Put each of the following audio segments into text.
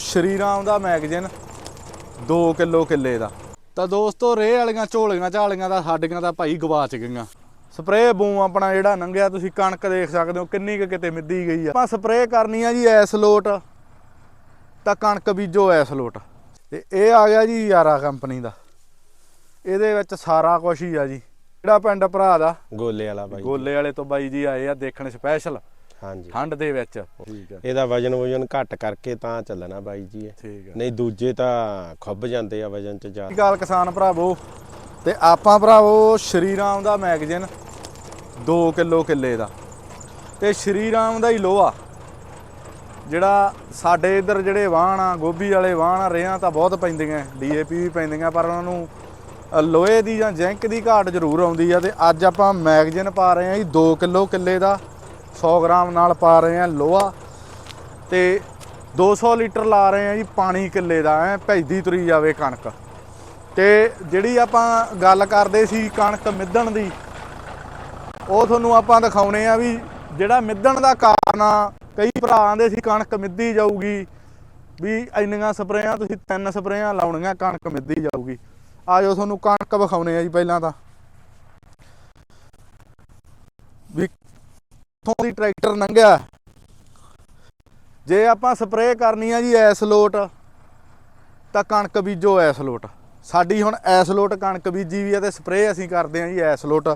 ਸ਼੍ਰੀ ਰਾਮ ਦਾ magazine 2 kilo ਕਿੱਲੇ ਦਾ। ਤਾਂ ਦੋਸਤੋ ਰੇਹ ਵਾਲੀਆਂ ਝੋਲੀਆਂ ਝਾਲੀਆਂ ਦਾ ਸਾਡੀਆਂ ਤਾਂ ਭਾਈ ਗਵਾਚ ਗਈਆਂ। ਸਪਰੇਅ ਬੂਮ ਆਪਣਾ ਜਿਹੜਾ ਲੰਘਿਆ ਤੁਸੀਂ ਕਣਕ ਦੇਖ ਸਕਦੇ ਹੋ ਕਿੰਨੀ ਕੁ ਕਿਤੇ ਮਿੱਦੀ ਗਈ ਆ। ਆਪਾਂ ਸਪਰੇਅ ਕਰਨੀ ਆ ਜੀ ਐਸ ਲੋਟ ਤਾਂ ਕਣਕ ਬੀਜੋ ਐਸ ਲੋਟ। ਤੇ ਇਹ ਆ ਗਿਆ ਜੀ ਯਾਰਾ ਕੰਪਨੀ ਦਾ। ਇਹਦੇ ਵਿੱਚ ਸਾਰਾ ਕੁਝ ਹੀ ਆ ਜੀ। ਜਿਹੜਾ ਪਿੰਡ ਭਰਾ ਦਾ ਗੋਲੇ ਵਾਲਾ ਬਾਈ। ਗੋਲੇ ਵਾਲੇ ਤੋਂ ਬਾਈ ਜੀ ਆਏ ਆ ਦੇਖਣ ਸਪੈਸ਼ਲ ਹਾਂਜੀ। ਠੰਡ ਦੇ ਵਿੱਚ। ਠੀਕ ਹੈ ਇਹਦਾ ਵਜਨ ਵਜਨ ਘੱਟ ਕਰਕੇ ਤਾਂ ਚੱਲਣਾ ਬਾਈ ਜੀ ਇਹ। ਠੀਕ ਹੈ ਨਹੀਂ ਦੂਜੇ ਤਾਂ ਖੁੱਬ ਜਾਂਦੇ ਆ ਵਜਨ ਚ ਜ਼ਿਆਦਾ। ਸ਼੍ਰੀ ਅਕਾਲ ਕਿਸਾਨ ਭਰਾਵੋ? ਤੇ ਆਪਾਂ ਭਰਾਵੋ ਸ਼੍ਰੀ ਰਾਮ ਦਾ ਮੈਗਜ਼ੀਨ 2 ਕਿਲੋ ਕਿੱਲੇ ਦਾ। ਤੇ ਸ਼੍ਰੀ ਰਾਮ ਦਾ ਹੀ ਲੋਹਾ। ਜਿਹੜਾ ਸਾਡੇ ਇੱਧਰ ਜਿਹੜੇ ਵਾਹਣ ਆ ਗੋਭੀ ਵਾਲੇ ਵਾਹਣ ਆ ਰੇਹਾਂ ਤਾਂ ਬਹੁਤ ਪੈਂਦੀਆਂ। ਡੀਏਪੀ ਵੀ ਪੈਂਦੀਆਂ ਪਰ ਉਹਨਾਂ ਨੂੰ ਅ, ਲੋਹੇ ਦੀ ਜਾਂ ਜ਼ਿੰਕ ਦੀ ਘਾਟ ਜ਼ਰੂਰ ਆਉਂਦੀ ਆ। ਤੇ ਅੱਜ ਆਪਾਂ ਮੈਗਜ਼ੀਨ ਪਾ ਰਹੇ ਹਾਂ ਜੀ 2 ਕਿਲੋ ਕਿੱਲੇ ਦਾ। 100 ਗ੍ਰਾਮ ਨਾਲ ਪਾ ਰਹੇ ਹਾਂ ਲੋਹਾ ਤੇ 200 ਲੀਟਰ ਲਾ ਰਹੇ ਹਾਂ ਜੀ ਪਾਣੀ ਕਿੱਲੇ ਦਾ, ਐ ਭੇਜਦੀ ਤੁਰੀ ਜਾਵੇ ਕਣਕ। ਤੇ ਜਿਹੜੀ ਆਪਾਂ ਗੱਲ ਕਰਦੇ ਸੀ ਕਣਕ ਮਿੱਧਣ ਦੀ, ਉਹ ਤੁਹਾਨੂੰ ਆਪਾਂ ਦਿਖਾਉਣੇ ਆ ਵੀ ਜਿਹੜਾ ਮਿੱਧਣ ਦਾ ਕਾਰਨ ਆ, ਕਈ ਭਰਾ ਆਂਦੇ ਸੀ ਕਣਕ ਮਿੱਧੀ ਜਾਊਗੀ, ਵੀ ਇੰਨੀਆਂ ਸਪਰੇਆਂ, ਤੁਸੀਂ ਤਿੰਨ ਸਪਰੇਆਂ ਲਾਉਣੀਆਂ, ਕਣਕ ਮਿੱਧੀ ਜਾਊਗੀ। ਆਜੋ ਤੁਹਾਨੂੰ ਕਣਕ ਵਿਖਾਉਣੇ ਆ ਜੀ ਪਹਿਲਾਂ ਤਾਂ ਵੀ ਕਿੱਥੋਂ ਦੀ ਟਰੈਕਟਰ ਲੰਘਿਆ ਜੇ ਆਪਾਂ ਸਪਰੇਅ ਕਰਨੀ ਆ ਜੀ ਐਸ ਲੋਟ, ਤਾਂ ਕਣਕ ਬੀਜੋ ਐਸ ਲੋਟ। ਸਾਡੀ ਹੁਣ ਐਸ ਲੋਟ ਕਣਕ ਬੀਜੀ ਵੀ ਆ ਤੇ ਸਪਰੇਅ ਅਸੀਂ ਕਰਦੇ ਆ ਜੀ ਐਸ ਲੋਟ।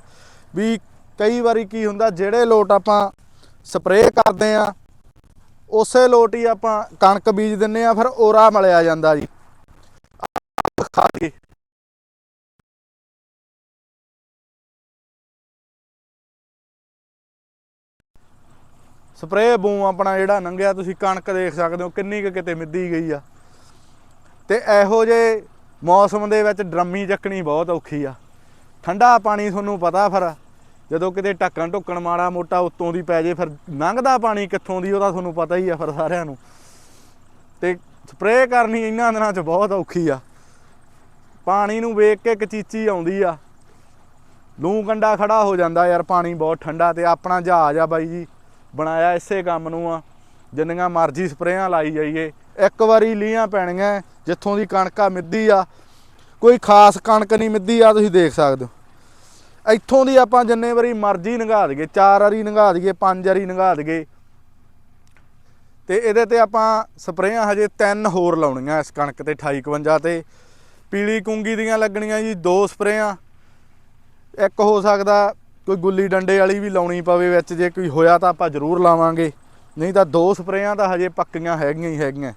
ਵੀ ਕਈ ਵਾਰੀ ਕੀ ਹੁੰਦਾ, ਜਿਹੜੇ ਲੋਟ ਆਪਾਂ ਸਪਰੇਅ ਕਰਦੇ ਆ, ਉਸੇ ਲੋਟ ਹੀ ਆਪਾਂ ਕਣਕ ਬੀਜ ਦਿੰਨੇ ਆ, ਫਿਰ ਓਰਾ ਮਲਿਆ ਜਾਂਦਾ ਜੀ। ਖਾ ਸਪਰੇਅ ਬੂਮ ਆਪਣਾ ਜਿਹੜਾ ਲੰਘਿਆ ਤੁਸੀਂ ਕਣਕ ਦੇਖ ਸਕਦੇ ਹੋ, ਕਿੰਨੀ ਕੁ ਕਿਤੇ ਮਿੱਦੀ ਗਈ ਆ। ਤੇ ਇਹੋ ਜੇ ਮੌਸਮ ਦੇ ਵਿੱਚ ਡਰਮੀ ਚੱਕਣੀ ਬਹੁਤ ਔਖੀ ਆ। ਠੰਡਾ ਪਾਣੀ ਤੁਹਾਨੂੰ ਪਤਾ ਫਿਰ, ਜਦੋਂ ਕਿਤੇ ਢੱਕਣ ਢੁੱਕਣ ਮਾੜਾ ਮੋਟਾ ਉੱਤੋਂ ਦੀ ਪੈ ਜੇ ਫਿਰ ਲੰਘਦਾ ਪਾਣੀ ਕਿੱਥੋਂ ਦੀ ਉਹਦਾ ਤੁਹਾਨੂੰ ਪਤਾ ਹੀ ਆ ਫਿਰ ਸਾਰਿਆਂ ਨੂੰ। ਤੇ ਸਪਰੇਅ ਕਰਨੀ ਇਹਨਾਂ ਦਿਨਾਂ 'ਚ ਬਹੁਤ ਔਖੀ ਆ। ਪਾਣੀ ਨੂੰ ਵੇਖ ਕੇ ਕਚੀਚੀ ਆਉਂਦੀ ਆ। ਲੂੰ ਕੰਡਾ ਖੜਾ ਹੋ ਜਾਂਦਾ ਯਾਰ, ਪਾਣੀ ਬਹੁਤ ਠੰਡਾ ਤੇ ਆਪਣਾ ਜਹਾਜ਼ ਆ ਬਾਈ ਜੀ। ਬਣਾਇਆ ਇਸੇ ਕੰਮ ਨੂੰ ਆ। ਜਿੰਨੀਆਂ ਮਰਜ਼ੀ ਸਪਰੇਆਂ ਲਾਈ ਜਾਈਏ। ਇੱਕ ਵਾਰੀ ਲੀਆਂ ਪੈਣੀਆਂ ਜਿੱਥੋਂ ਦੀ ਕਣਕਾ ਮਿੱਦੀ ਆ। ਕੋਈ ਖਾਸ ਕਣਕ ਨਹੀਂ ਮਿੱਦੀ ਆ, ਤੁਸੀਂ ਦੇਖ ਸਕਦੇ ਹੋ। ਇੱਥੋਂ ਦੀ ਆਪਾਂ ਜਿੰਨੇ ਵਾਰੀ ਮਰਜ਼ੀ ਨੰਗਾ ਦਈਏ, ਚਾਰ ਵਾਰੀ ਨੰਗਾ ਦਈਏ, ਪੰਜ ਵਾਰੀ ਨੰਗਾ ਦਈਏ। ਤੇ ਇਹਦੇ ਤੇ ਆਪਾਂ ਸਪਰੇਆਂ ਹਜੇ ਤਿੰਨ ਹੋਰ ਲਾਉਣੀਆਂ ਇਸ ਕਣਕ ਤੇ 2851 ਤੇ। ਪੀਲੀ ਕੁੰਗੀ ਦੀਆਂ ਲੱਗਣੀਆਂ ਜੀ ਦੋ ਸਪਰੇਆਂ। ਇੱਕ ਹੋ ਸਕਦਾ ਕੋਈ ਗੁੱਲੀ ਡੰਡੇ ਵਾਲੀ ਵੀ ਲਾਉਣੀ ਪਵੇ ਵਿੱਚ, ਜੇ ਕੋਈ ਹੋਇਆ ਤਾਂ ਆਪਾਂ ਜ਼ਰੂਰ ਲਾਵਾਂਗੇ। ਨਹੀਂ ਤਾਂ ਦੋ ਸਪਰੇਆਂ ਤਾਂ ਹਜੇ ਪੱਕੀਆਂ ਹੈਗੀਆਂ ਹੀ ਹੈਗੀਆਂ।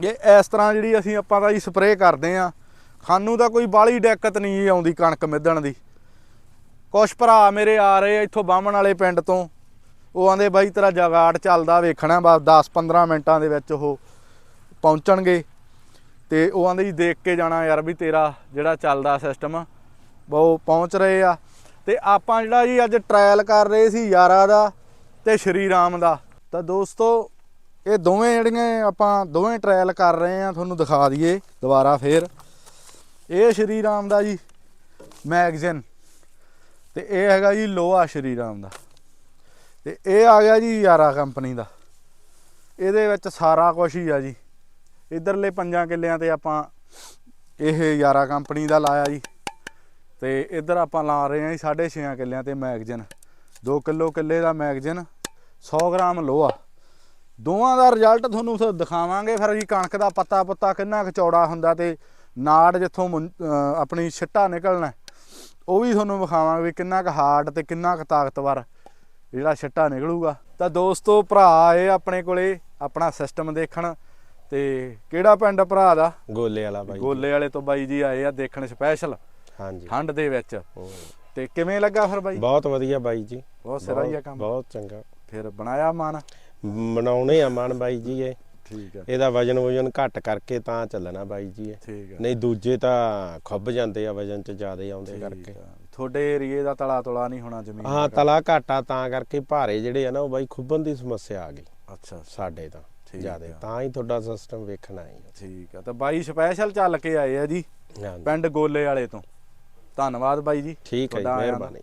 ਇਹ ਇਸ ਤਰ੍ਹਾਂ ਜਿਹੜੀ ਅਸੀਂ ਆਪਾਂ ਤਾਂ ਜੀ ਸਪਰੇਅ ਕਰਦੇ ਆ ਸਾਨੂੰ ਤਾਂ ਕੋਈ ਬਾਹਲੀ ਦਿੱਕਤ ਨਹੀਂ ਆਉਂਦੀ ਕਣਕ ਮਿੱਧਣ ਦੀ। ਕੁਛ ਭਰਾ ਮੇਰੇ ਆ ਰਹੇ ਆ ਇੱਥੋਂ ਬਾਹਮਣ ਵਾਲੇ ਪਿੰਡ ਤੋਂ। ਉਹ ਆਂਦੇ ਬਾਈ ਤੇਰਾ ਜਗਾੜ ਚੱਲਦਾ ਵੇਖਣਾ, ਬਸ 10-15 ਮਿੰਟਾਂ ਦੇ ਵਿੱਚ ਉਹ ਪਹੁੰਚਣਗੇ। ਤੇ ਉਹ ਆਂਦੇ ਜੀ ਦੇਖ ਕੇ ਜਾਣਾ ਯਾਰ ਵੀ ਤੇਰਾ ਜਿਹੜਾ ਚੱਲਦਾ ਸਿਸਟਮ ਉਹ ਪਹੁੰਚ ਰਹੇ ਆ। ਤੇ ਆਪਾਂ ਜਿਹੜਾ ਜੀ ਅੱਜ ਟ੍ਰਾਇਲ ਕਰ ਰਹੇ ਸੀ ਯਾਰਾ ਦਾ ਤੇ ਸ਼੍ਰੀ ਰਾਮ ਦਾ। ਤਾਂ ਦੋਸਤੋ, ਇਹ ਦੋਵੇਂ ਜਿਹੜੀਆਂ ਆਪਾਂ ਦੋਵੇਂ ਟ੍ਰਾਇਲ ਕਰ ਰਹੇ ਆ ਤੁਹਾਨੂੰ ਦਿਖਾ ਦਈਏ ਦੁਬਾਰਾ ਫੇਰ। ਇਹ ਸ਼੍ਰੀ ਰਾਮ ਦਾ ਜੀ ਮੈਗਜ਼ੀਨ ਤੇ ਇਹ ਹੈਗਾ ਜੀ ਲੋਹਾ ਸ਼੍ਰੀ ਰਾਮ ਦਾ। ਤੇ ਇਹ ਆ ਗਿਆ ਜੀ ਯਾਰਾ ਕੰਪਨੀ ਦਾ। ਇਹਦੇ ਵਿੱਚ ਸਾਰਾ ਕੁਝ ਹੀ ਆ ਜੀ। ਇਧਰਲੇ ਪੰਜਾਂ ਕਿੱਲਿਆਂ ਤੇ ਆਪਾਂ ਇਹ ਯਾਰਾ ਕੰਪਨੀ ਦਾ ਲਾਇਆ ਜੀ। ਤੇ ਇਧਰ ਆਪਾਂ ਲਾ ਰਹੇ ਹਾਂ ਜੀ 6.5 ਕਿੱਲਿਆਂ ਤੇ ਮੈਗਜ਼ੀਨ। 2 ਕਿਲੋ ਕਿੱਲੇ ਦਾ ਮੈਗਜ਼ੀਨ 100 ਗ੍ਰਾਮ ਲੋਹਾ। ਦੋਵਾਂ ਦਾ ਰਿਜ਼ਲਟ ਤੁਹਾਨੂੰ ਫਿਰ ਦਿਖਾਵਾਂਗੇ ਫਿਰ ਜੀ ਕਣਕ ਦਾ ਪੱਤਾ ਪੁੱਤਾ ਕਿੰਨਾ ਕੁ ਚੌੜਾ ਹੁੰਦਾ ਤੇ ਨਾੜ ਜਿੱਥੋਂ ਆਪਣੀ ਛਿੱਟਾ ਨਿਕਲਣਾ। ਉਹ ਵੀ ਤੁਹਾਨੂੰ ਵਿਖਾਵਾਂਗੇ ਵੀ ਕਿੰਨਾ ਕੁ ਹਾਰਡ ਤੇ ਕਿੰਨਾ ਕੁ ਤਾਕਤਵਰ ਜਿਹੜਾ ਛਿੱਟਾ ਨਿਕਲੂਗਾ। ਤਾਂ ਦੋਸਤੋ ਭਰਾ ਆਏ ਆਪਣੇ ਕੋਲੇ ਆਪਣਾ ਸਿਸਟਮ ਦੇਖਣ। ਤੇ ਕਿਹੜਾ ਪਿੰਡ ਭਰਾ ਦਾ? ਗੋਲੇ ਵਾਲਾ ਬਾਈ ਗੋਲੇ ਵਾਲੇ ਤੋਂ ਬਾਈ ਜੀ ਆਏ ਆ ਦੇਖਣ ਸਪੈਸ਼ਲ ਹਾਂਜੀ। ਠੰਡ ਦੇ ਵਿੱਚ। ਤੇ ਕਿਵੇਂ ਲੱਗਾ ਫਿਰ ਬਾਈ? ਬਹੁਤ ਵਧੀਆ ਬਾਈ ਜੀ। ਬਹੁਤ ਸਿਰਾ ਹੀ ਆ ਬਹੁਤ- ਕੰਮ। ਬਹੁਤ ਚੰਗਾ। ਫਿਰ ਬਣਾਇਆ ਮਨ? ਬਣਾਉਣੇ ਆ ਮਨ ਬਾਈ ਜੀ ਇਹ। ਠੀਕ ਹੈ ਇਹਦਾ ਵਜਨ ਵਜਨ ਘੱਟ ਕਰਕੇ ਤਾਂ ਚੱਲਣਾ ਬਾਈ ਜੀ ਇਹ। ਨਹੀਂ ਦੂਜੇ ਤਾਂ ਖੁੱਬ ਜਾਂਦੇ ਆ ਵਜਨ ਚ ਜ਼ਿਆਦੇ ਆਉਂਦੇ ਕਰਕੇ। ਤੁਹਾਡੇ ਏਰੀਏ ਦਾ ਤਲਾ ਤੁਲਾ ਨਹੀਂ ਹੋਣਾ ਜ਼ਮੀਨ ਹਾਂ। ਤਲਾ ਘਾਟਾ ਤਾਂ ਕਰਕੇ ਭਾਰੇ ਜਿਹੜੇ ਆ ਨਾ ਉਹ ਬਾਈ ਖੁੱਬਣ ਦੀ ਸਮੱਸਿਆ ਆ ਗਈ। ਅੱਛਾ ਸਾਡੇ ਤਾਂ ਜ਼ਿਆਦੇ। ਤਾਂ ਹੀ ਤੁਹਾਡਾ ਸਿਸਟਮ ਵੇਖਣਾ ਹੈ। ਠੀਕ ਆ। ਤਾਂ ਬਾਈ ਸਪੈਸ਼ਲ ਚੱਲ ਕੇ ਆਏ ਆ ਜੀ। ਪਿੰਡ ਗੋਲੇ ਵਾਲੇ ਤੋਂ। ਧੰਨਵਾਦ ਬਾਈ ਜੀ। ਠੀਕ ਹੈ ਜੀ ਮਿਹਰਬਾਨੀ।